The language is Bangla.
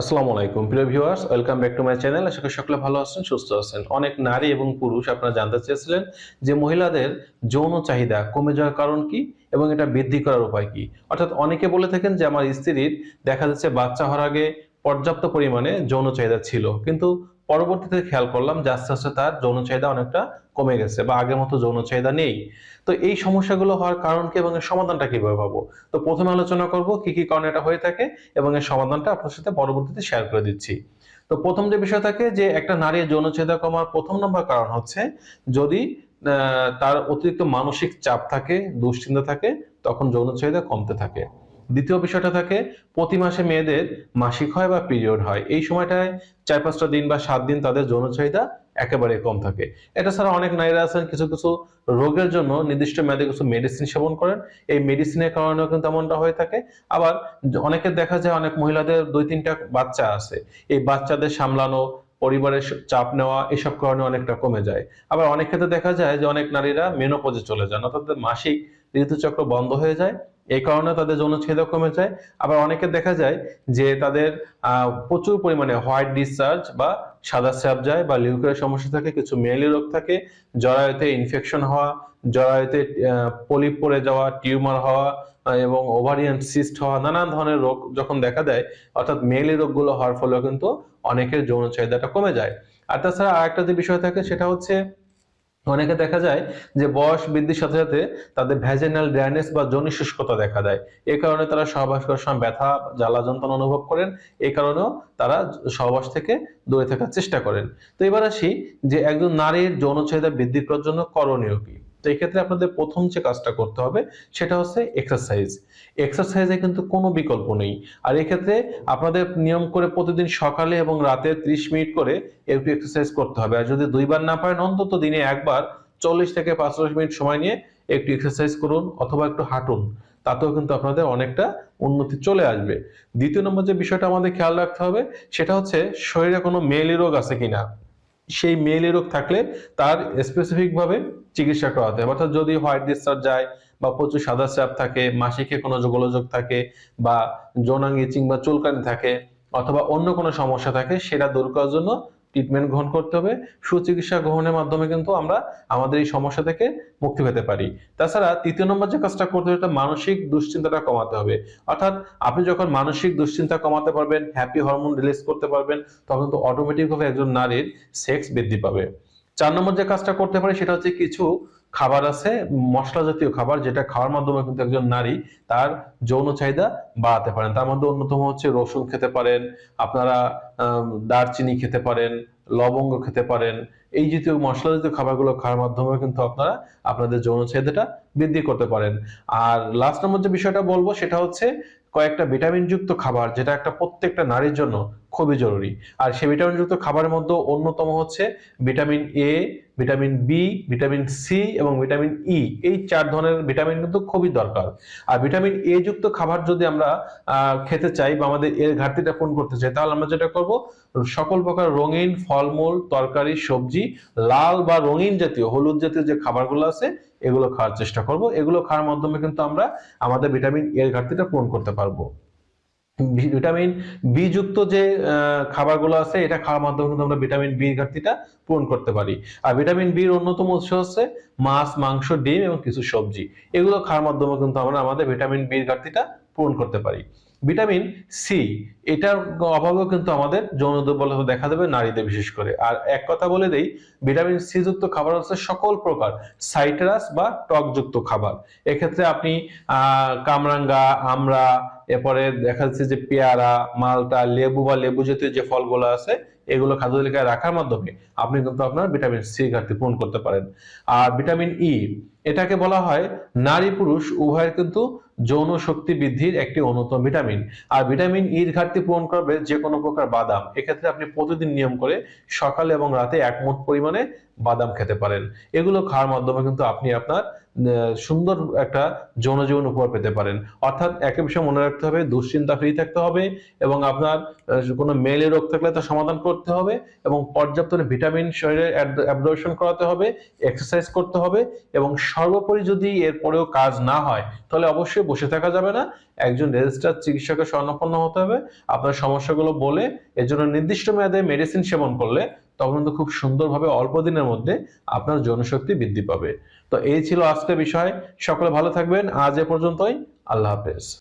আসসালামু আলাইকুম। প্রিয় viewers, welcome back to my channel. আশা করি সকলে ভালো আছেন, সুস্থ আছেন। অনেক নারী এবং পুরুষ আপনারা জানতে চেয়েছিলেন যে মহিলাদের যৌন চাহিদা কমে যাওয়ার কারণ কি এবং এটা বৃদ্ধি করার উপায় কি। অর্থাৎ অনেকে বলে থাকেন যে আমার স্ত্রীর দেখা যাচ্ছে বাচ্চা হওয়ার আগে পর্যাপ্ত পরিমাণে যৌন চাহিদা ছিল। কিন্তু পরবর্তীতে খেয়াল করলাম যে আস্তে আস্তে তার যৌন চাহিদা অনেকটা কমে গেছে বা আগের মতো যৌন চাহিদা নেই। তো এই সমস্যাগুলো হওয়ার কারণ কি এবং এর সমাধানটা কীভাবে পাবো? তো প্রথমে আলোচনা করব কি কি কারণে এটা হয়ে থাকে এবং এর সমাধানটা আপনার সাথে পরবর্তীতে শেয়ার করে দিচ্ছি। তো প্রথম যে বিষয় থাকে যে একটা নারীর যৌন চাহিদা কমার প্রথম নম্বর কারণ হচ্ছে যদি তার অতিরিক্ত মানসিক চাপ থাকে, দুশ্চিন্তা থাকে, তখন যৌন চাহিদা কমতে থাকে। দ্বিতীয় বিষয়টা থাকে, প্রতি মাসে মেয়েদের মাসিক হয় বা পিরিয়ড হয়। এই সময়টায় চার পাঁচটা দিন বা সাত দিন তাদের যৌন চাহিদা একেবারে কম থাকে। এটা ছাড়া অনেক নারীরা আছেন, কিছু কিছু রোগের জন্য নির্দিষ্ট মেয়াদে কিছু মেডিসিন সেবন করেন। এই মেডিসিনের কারণেও কিন্তু এমনটা হয়ে থাকে। আবার অনেকের দেখা যায়, অনেক মহিলাদের দুই তিনটা বাচ্চা আছে। এই বাচ্চাদের সামলানো, পরিবারের চাপ নেওয়া, এসব কারণে অনেকটা কমে যায়। আবার অনেক ক্ষেত্রে দেখা যায় যে অনেক নারীরা মেনোপজে চলে যান, অর্থাৎ মাসিক ঋতুচক্র বন্ধ হয়ে যায়। এই কারণে তাদের যৌন চাহিদা কমে যায়। আবার অনেকে দেখা যায় যে তাদের প্রচুর পরিমাণে হোয়াইট ডিসচার্জ বা সাদা স্যাপ যায় বা লিউকের সমস্যা থাকে, কিছু মেয়েলি রোগ থাকে, জরায়ুতে ইনফেকশন হওয়া, জরায়ুতে পলিপ পড়ে যাওয়া, টিউমার হওয়া এবং ওভারিয়ান সিস্ট হওয়া, নানান ধরনের রোগ যখন দেখা দেয়, অর্থাৎ মেয়েলি রোগগুলো হওয়ার ফলেও কিন্তু অনেকের যৌন চাহিদাটা কমে যায়। আর তাছাড়া আরেকটা যে বিষয় থাকে সেটা হচ্ছে অনেকে দেখা যায় যে বয়স বৃদ্ধির সাথে সাথে তাদের ভ্যাজেনাল ড্রাইনেস বা জনি শুষ্কতা দেখা দেয়। এ কারণে তারা সহবাস করার সময় ব্যথা, জ্বালা যন্ত্রণা অনুভব করেন। এ কারণেও তারা সহবাস থেকে দূরে থাকার চেষ্টা করেন। তো এবার আসি যে একজন নারীর যৌন চাহিদা বৃদ্ধি করার জন্য করণীয় কি? তো এই ক্ষেত্রে আপনাদের প্রথম যে কাজটা করতে হবে, সেটা হচ্ছে এক্সারসাইজ এক্সারসাইজে কিন্তু কোনো বিকল্প নেই। আর এক্ষেত্রে আপনাদের নিয়ম করে প্রতিদিন সকালে এবং রাতে ত্রিশ মিনিট করে একটু এক্সারসাইজ করতে হবে। আর যদি দুইবার না পারেন, অন্তত দিনে একবার চল্লিশ থেকে পাঁচচল্লিশ মিনিট সময় নিয়ে একটু এক্সারসাইজ করুন অথবা একটু হাঁটুন। তাতেও কিন্তু আপনাদের অনেকটা উন্নতি চলে আসবে। দ্বিতীয় নম্বর যে বিষয়টা আমাদের খেয়াল রাখতে হবে, সেটা হচ্ছে শরীরে কোনো মেলি রোগ আছে কিনা? সেই মেলে রোগ থাকলে তার স্পেসিফিক ভাবে চিকিৎসা করাতে হবে অর্থাৎ যদি হোয়াইট ডিসচার্জ যায় বা প্রচুর সাদা চাপ থাকে, মাসিকে কোনো গোলযোগ থাকে বা যৌনাঙ্গ ইচিং বা চুলকানি থাকে অথবা অন্য কোনো সমস্যা থাকে, সেটা দূর করার জন্য ট্রিটমেন্ট গ্রহণ করতে হবে। সুচিকিৎসা গ্রহণের মাধ্যমে কিন্তু আমরা আমাদের এই সমস্যা থেকে মুক্তি পেতে পারি। তাছাড়া তৃতীয় নম্বর যে কাজটা করতে হবে মানসিক দুশ্চিন্তাটা কমাতে হবে। অর্থাৎ আপনি যখন মানসিক দুশ্চিন্তা কমাতে পারবেন হ্যাপি হরমোন রিলিজ করতে পারবেন, তখন তো অটোমেটিকভাবে একজন নারীর সেক্স বৃদ্ধি পাবে। চার নম্বর যে কাজটা করতে পারে, সেটা হচ্ছে কিছু খাবার আছে মশলা জাতীয় খাবার যেটা খাওয়ার মাধ্যমে কিন্তু একজন নারী তার যৌন চাহিদা বাড়াতে পারেন। তার মধ্যে অন্যতম হচ্ছে রসুন খেতে পারেন, আপনারা দারচিনি খেতে পারেন, লবঙ্গ খেতে পারেন। এই জাতীয় মশলা জাতীয় খাবারগুলো খাওয়ার মাধ্যমে কিন্তু আপনারা আপনাদের যৌন চাহিদাটা বৃদ্ধি করতে পারেন। আর লাস্ট নম্বর যে বিষয়টা বলব সেটা হচ্ছে কয়েকটা ভিটামিন যুক্ত খাবার, যেটা একটা প্রত্যেকটা নারীর জন্য খুবই জরুরি। আর সে ভিটামিন যুক্ত খাবারের মধ্যে অন্যতম হচ্ছে vitamin A vitamin B vitamin C এবং ভিটামিন ই এই চার ধরনের ভিটামিন কিন্তু খুবই দরকার। আর ভিটামিন এ যুক্ত খাবার যদি আমরা খেতে চাই বা আমাদের এর ঘাটতিটা পূরণ করতে চাই, তাহলে আমরা যেটা করব, সকল প্রকার রঙিন ফলমূল, তরকারি, সবজি, লাল বা রঙিন জাতীয়, হলুদ জাতীয় যে খাবারগুলো আছে, এগুলো খাওয়ার চেষ্টা করব। এগুলো খাওয়ার মাধ্যমে কিন্তু আমরা আমাদের ভিটামিন এর ঘাটতিটা পূরণ করতে পারব। ভিটামিন বি যুক্ত যে খাবারগুলো আছে, এটা খাওয়ার মাধ্যমে কিন্তু আমরা ভিটামিন বি ঘাটতিটা পূরণ করতে পারি। আর ভিটামিন বির অন্যতম উৎস হচ্ছে মাছ, মাংস, ডিম এবং কিছু সবজি। এগুলো খাওয়ার মাধ্যমে কিন্তু আমরা আমাদের ভিটামিন বির ঘাটতিটা পূরণ করতে পারি। ভিটামিন সি এটার অভাবেও কিন্তু আমাদের যৌন দুর্বলতা দেখা দেবে নারীদের বিশেষ করে। আর এক কথা বলে দেই ভিটামিন সি যুক্ত খাবার হচ্ছে সকল প্রকার সাইট্রাস বা টকযুক্ত খাবার। এক্ষেত্রে আপনি কামরাঙ্গা, আমড়া এরপরে দেখা যাচ্ছে যে পেয়ারা, মালটা, লেবু বা লেবু জাতীয় যে ফলগুলো আছে, এগুলো খাদ্য তালিকায় রাখার মাধ্যমে আপনি কিন্তু আপনার ভিটামিন সি ঘাটতি পূরণ করতে পারেন। আর ভিটামিন ই, এটাকে বলা হয় নারী পুরুষ, উভয়ের কিন্তু যৌন শক্তি বৃদ্ধির একটি অন্যতম ভিটামিন। আর ভিটামিন ইর ঘাটতি পূরণ করবে যে কোনো প্রকার বাদাম। এক্ষেত্রে আপনি প্রতিদিন নিয়ম করে সকালে এবং রাতে এক মুঠ পরিমাণে বাদাম খেতে পারেন। এগুলো খাওয়ার মাধ্যমে কিন্তু আপনি আপনার সুন্দর একটা যৌন জীবন উপহার পেতে পারেন। অর্থাৎ একটা বিষয় মনে রাখতে হবে, দুশ্চিন্তা ফ্রি থাকতে হবে এবং আপনার কোনো মেলে রোগ থাকলে তা সমাধান করতে হবে এবং পর্যাপ্ত ভিটামিন শরীরে অ্যাবজর্পশন করাতে হবে এক্সারসাইজ করতে হবে এবং সর্বোপরি যদি এরপরেও কাজ না হয়, তাহলে অবশ্যই বসে থাকা যাবে না। একজন রেজিস্টার চিকিৎসকের স্বর্ণাপন্ন হতে হবে। আপনার সমস্যাগুলো বলে, এর জন্য নির্দিষ্ট মেয়াদে মেডিসিন সেবন করলে তখন কিন্তু খুব সুন্দরভাবে অল্প দিনের মধ্যে আপনার যৌনশক্তি বৃদ্ধি পাবে। তো এই ছিল আজকের বিষয়। সকলে ভালো থাকবেন। আজ এ পর্যন্তই। আল্লাহ হাফেজ।